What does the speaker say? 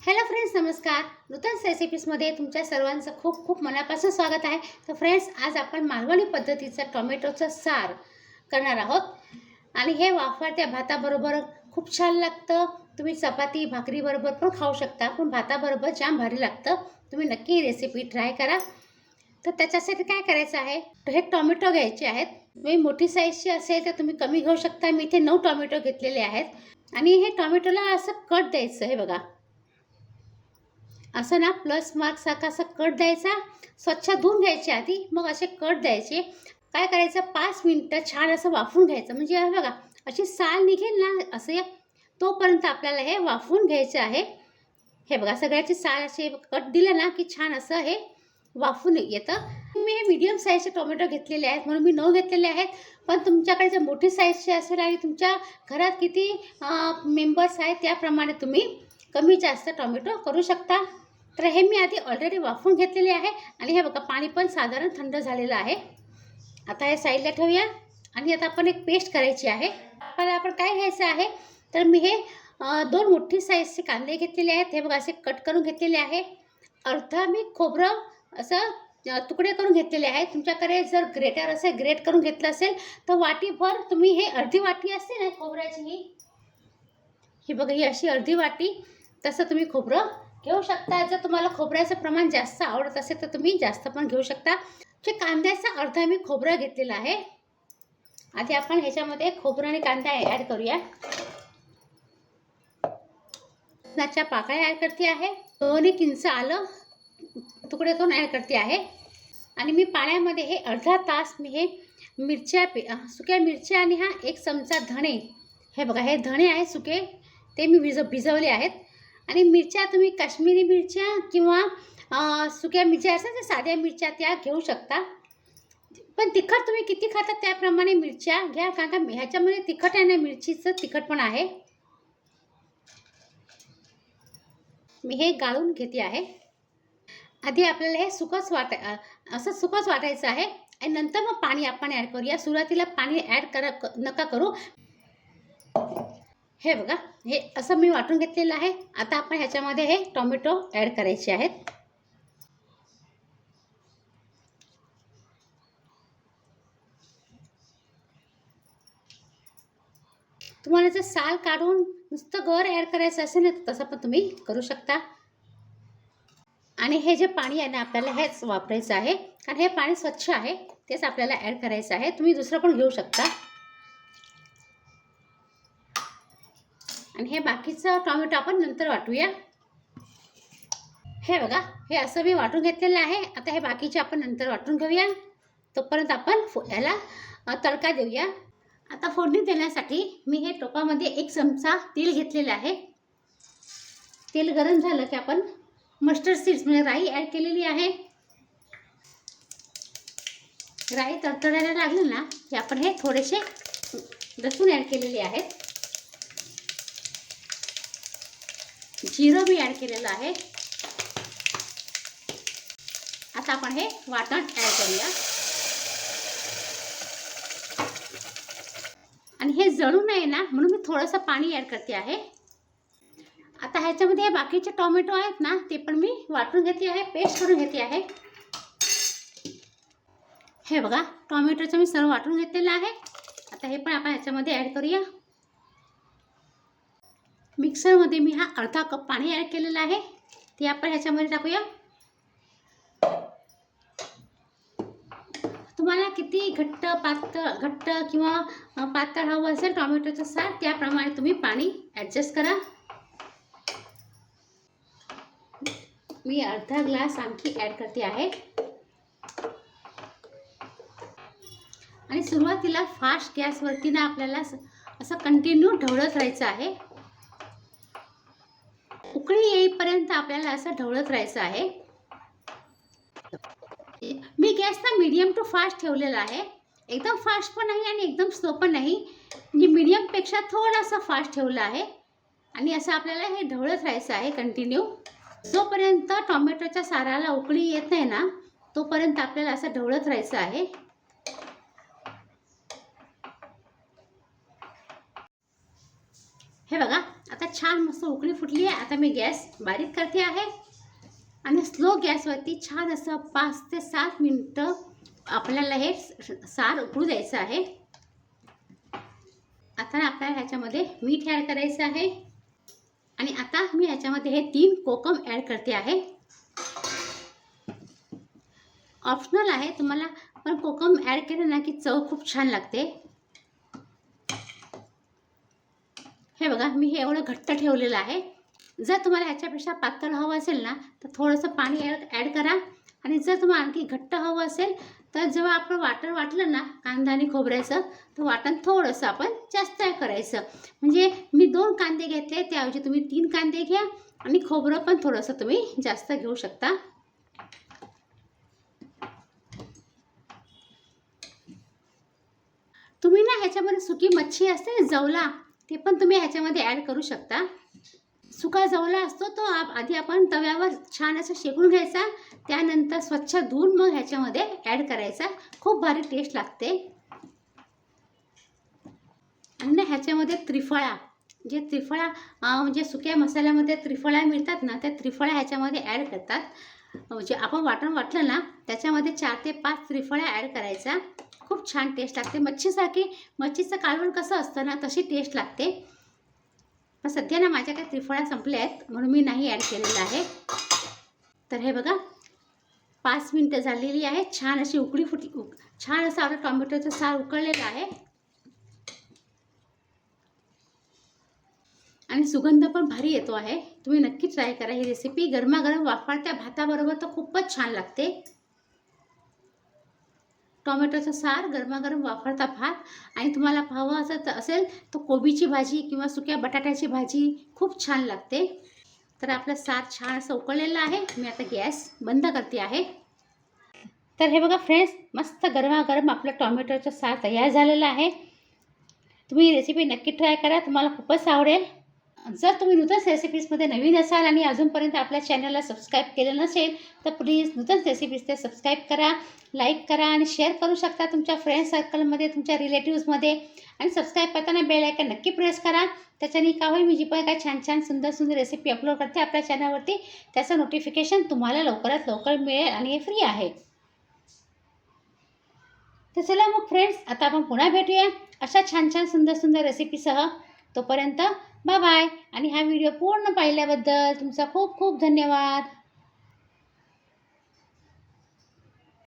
Hello friends नमस्कार. नूतन रेसिपीजमध्ये तुमच्या सर्वांचं खूप खूप मनापासून स्वागत आहे. तर फ्रेंड्स आज आपण मालवणी पद्धतीचं टोमॅटोचं सार करणार आहोत. आणि हे वाफरत्या भाताबरोबर खूप छान लागतं. तुम्ही चपाती भाकरीबरोबर पण खाऊ शकता पण भाताबरोबर जाम भारी लागतं. तुम्ही नक्की ही रेसिपी ट्राय करा. तर त्याच्यासाठी काय करायचं आहे? तर हे टोमॅटो घ्यायचे आहेत. तुम्ही मोठी साईजची असेल तर तुम्ही कमी घेऊ शकता. मी इथे नऊ टोमॅटो घेतलेले आहेत. आणि हे टोमॅटोला असं कट द्यायचं हे बघा. असं ना प्लस मार्क्स सारखा असं कट द्यायचा स्वच्छ धुवून घ्यायचे आधी मग असे कट द्यायचे. काय करायचं? पाच मिनटं छान असं वाफून घ्यायचं. म्हणजे बघा अशी साल निघेल ना असे तोपर्यंत आपल्याला हे वाफवून घ्यायचं आहे. हे बघा सगळ्याची साल असे कट दिलं ना की छान असं हे वाफून येतं. मी हे मीडियम साईजचे टोमॅटो घेतलेले आहेत म्हणून मी नऊ घेतलेले आहेत. पण तुमच्याकडे जर मोठी साईजचे असेल आणि तुमच्या घरात किती मेंबर्स आहेत त्याप्रमाणे तुम्ही कमी जास्त टोमॅटो करू शकता. तर हे मी आधी ऑलरेडी वाफून घेतलेले आहे. आणि हे बघा पाणी पण साधारण थंड झालेलं आहे. आता हे साईडला ठेवूया. आणि आता आपण एक पेस्ट करायची आहे. आपल्याला आपण काय घ्यायचं आहे? तर मी हे दोन मोठी साईजचे कांदे घेतलेले आहेत. हे बघा असे कट करून घेतलेले आहे. अर्धा मी खोबरं असं तुकडे करून घेतलेले आहेत. तुमच्याकडे जर ग्रेटर असेल ग्रेट करून घेतलं असेल तर वाटीभर तुम्ही हे अर्धी वाटी असते ना खोबऱ्याची? ही ही बघा ही अशी अर्धी वाटी तसं तुम्ही खोबरं घेऊ शकता. जर तुम्हाला खोबऱ्याचं प्रमाण जास्त आवडत असेल तर तुम्ही जास्त पण घेऊ शकता. जे कांद्याचा अर्धा मी खोबरं घेतलेला आहे आधी आपण ह्याच्यामध्ये खोबरं आणि कांदा ॲड करूया. पाकळ्या ॲड करते आहे. दोन्ही किंच आलं. तुकडे करून ॲड करते आहे. आणि मी पाण्यामध्ये हे अर्धा तास मी हे मिरच्या पे सुक्या मिरच्या आणि हा एक चमचा धणे हे बघा हे धणे आहे सुके ते मी भिज भिजवले आहेत. आणि मिरच्या तुम्ही काश्मीरी मिरच्या किंवा सुक्या मिरच्या असतात त्या साध्या मिरच्या त्या घेऊ शकता. पण तिखट तुम्ही किती खाता त्याप्रमाणे मिरच्या घ्या कारण का ह्याच्यामध्ये तिखट आहे ना मिरचीचं तिखट पण आहे. मी हे गाळून घेते आहे. आधी आपल्याला हे सुकंच वाटा असं सुकंच वाटायचं आहे. आणि नंतर मग पाणी आपण ॲड करूया. सुरुवातीला पाणी ॲड करा नका करू. हे बघा हे असं मी वाटून घेतलेलं आहे. आता आपण ह्याच्यामध्ये हे टोमॅटो ॲड करायचे आहेत. तुम्हाला जर साल काढून नुसतं गर ॲड करायचं असेल ना तर तसं पण तुम्ही करू शकता. आणि हे जे पाणी आहे ना आपल्याला हेच वापरायचं आहे. कारण हे पाणी स्वच्छ आहे तेच आपल्याला ॲड करायचं आहे. तुम्ही दुसरं पण घेऊ शकता. आणि हे बाकीचं टॉमॅटो आपण नंतर वाटूया. हे बघा हे असं मी वाटून घेतलेलं आहे. आता हे बाकीचे आपण नंतर वाटून घेऊया. तोपर्यंत आपण फो याला तडका देऊया. आता फोडणी देण्यासाठी मी हे टोपामध्ये एक चमचा तेल घेतलेलं आहे. तेल गरम झालं की आपण मस्टर्ड सीड्स म्हणजे राई ॲड केलेली आहे. राई तडतडायला लागली ना की आपण हे थोडेसे लसूण ॲड केलेले आहेत. जिरं मी ॲड केलेलं आहे. आता आपण हे वाटण ॲड करूया. आणि हे जळू नये ना म्हणून मी थोडंसं पाणी ॲड करते आहे. आता ह्याच्यामध्ये हे बाकीचे टॉमॅटो आहेत ना ते पण मी वाटून घेते आहे पेस्ट करून घेते आहे. हे बघा टोमॅटोचं मी सर्व वाटून घेतलेलं आहे. आता हे पण आपण ह्याच्यामध्ये ॲड करूया. मिक्सरमध्ये मी हा अर्धा कप पाणी ॲड केलेलं आहे. ते आपण ह्याच्यामध्ये टाकूया. तुम्हाला किती घट्ट पातळ घट्ट किंवा पातळ हवं असेल टोमॅटोचं सार त्याप्रमाणे तुम्ही पाणी ॲडजस्ट करा. मी अर्धा ग्लास आणखी ॲड करते आहे. आणि सुरुवातीला फास्ट गॅसवरती ना आपल्याला असं- कंटिन्यू ढवळत राहायचं आहे. उकळी येईपर्यंत आपल्याला असं ढवळत राहायचं आहे. मी गॅस ना मीडियम टू फास्ट ठेवलेला आहे. एकदम फास्ट पण नाही आणि एकदम स्लो पण नाही. म्हणजे मीडियमपेक्षा थोडासा फास्ट ठेवला आहे. आणि असं आपल्याला हे ढवळत राहायचं आहे कंटिन्यू जोपर्यंत टोमॅटोच्या साराला उकळी येत नाही ना तोपर्यंत आपल्याला असं ढवळत राहायचं आहे. हे बघा आता छान मस्त उकळी फुटली आहे. आता मी गॅस बारीक करते आहे. आणि स्लो गॅसवरती छान असं पाच ते सात मिनटं आपल्याला हे सार उकळू द्यायचं आहे. आता आपल्याला ह्याच्यामध्ये मीठ ॲड करायचं आहे. आणि आता मी याच्यामध्ये हे तीन कोकम ॲड करते आहे. ऑप्शनल आहे तुम्हाला पण कोकम ॲड केलं ना की चव खूप छान लागते. हे बघा मी हे एवढं घट्ट ठेवलेलं आहे. जर तुम्हाला ह्याच्यापेक्षा पातळ हवं असेल ना तर थोडंसं पाणी ॲड ॲड करा. आणि जर तुम्हाला आणखी घट्ट हवं असेल तर जेव्हा आपण वाटण वाटलं ना कांदा आणि खोबऱ्याचं तर वाटण थोडंसं आपण जास्त करायचं. म्हणजे मी दोन कांदे घेतले त्याऐवजी तुम्ही तीन कांदे घ्या आणि खोबरं पण थोडंसं तुम्ही जास्त घेऊ शकता. तुम्ही ना ह्याच्यामध्ये सुकी मच्छी असते जवला ते पण तुम्ही ह्याच्यामध्ये ॲड करू शकता. सुका जवला असतो तो आप आधी आपण तव्यावर छान असं शेकून घ्यायचा. त्यानंतर स्वच्छ धुवून मग ह्याच्यामध्ये ॲड करायचा. खूप भारी टेस्ट लागते. आणि ह्याच्यामध्ये त्रिफळा जे त्रिफळा म्हणजे सुक्या मसाल्यामध्ये त्रिफळा मिळतात ना त्या त्रिफळा ह्याच्यामध्ये ॲड करतात. म्हणजे आपण वाटण वाटलं ना त्याच्यामध्ये चार ते पाच त्रिफळा ॲड करायचा. खूप छान टेस्ट लागते. मच्छीसारखी मच्छीचं कालवण कसं असतं ना तशी टेस्ट लागते. पण सध्या ना माझ्या काही त्रिफळा संपल्या आहेत म्हणून मी नाही ॲड केलेलं आहे. तर हे बघा पाच मिनटं झालेली आहे. छान अशी उकळी फुटली उक छान असं आपलं टॉमॅटोचं सार उकळलेलं आहे. आणि सुगंध पण भारी येतो आहे. तुम्ही नक्की ट्राय करा ही रेसिपी गरमागरम वाफाळत्या भाताबरोबर तर खूपच छान लागते. टोमॅटोचं सार गरमागरम वापरता भात आणि तुम्हाला हवं असं तर असेल तर कोबीची भाजी किंवा सुक्या बटाट्याची भाजी खूप छान लागते. तर आपलं सार छान असं उकळलेलं आहे. मी आता गॅस बंद करते आहे. तर हे बघा फ्रेंड्स मस्त गरमागरम आपलं टॉमॅटोचं सार तयार झालेलं आहे. तुम्ही रेसिपी नक्की ट्राय करा. तुम्हाला खूपच आवडेल. जर तुम्ही नूतन रेसिपीजमध्ये नवीन असाल आणि अजूनपर्यंत आपल्या चॅनलला सबस्क्राईब केलं नसेल तर प्लीज नूतन रेसिपीज ते सबस्क्राईब करा लाईक करा आणि शेअर करू शकता तुमच्या फ्रेंड सर्कलमध्ये तुमच्या रिलेटिव्जमध्ये आणि सबस्क्राईब करताना बेल आयकन नक्की प्रेस करा. त्याच्याने का होईल मी जी पण काय छान छान सुंदर सुंदर रेसिपी अपलोड करते आपल्या चॅनलवरती त्याचं नोटिफिकेशन तुम्हाला लवकरात लवकर मिळेल आणि हे फ्री आहे. तर चला मग फ्रेंड्स आता आपण पुन्हा भेटूया. अशा छान छान सुंदर सुंदर रेसिपीसह तोपर्यंत बाय बाय आणि हा व्हिडिओ पूर्ण पाहिल्याबद्दल तुमचा खूप खूप धन्यवाद.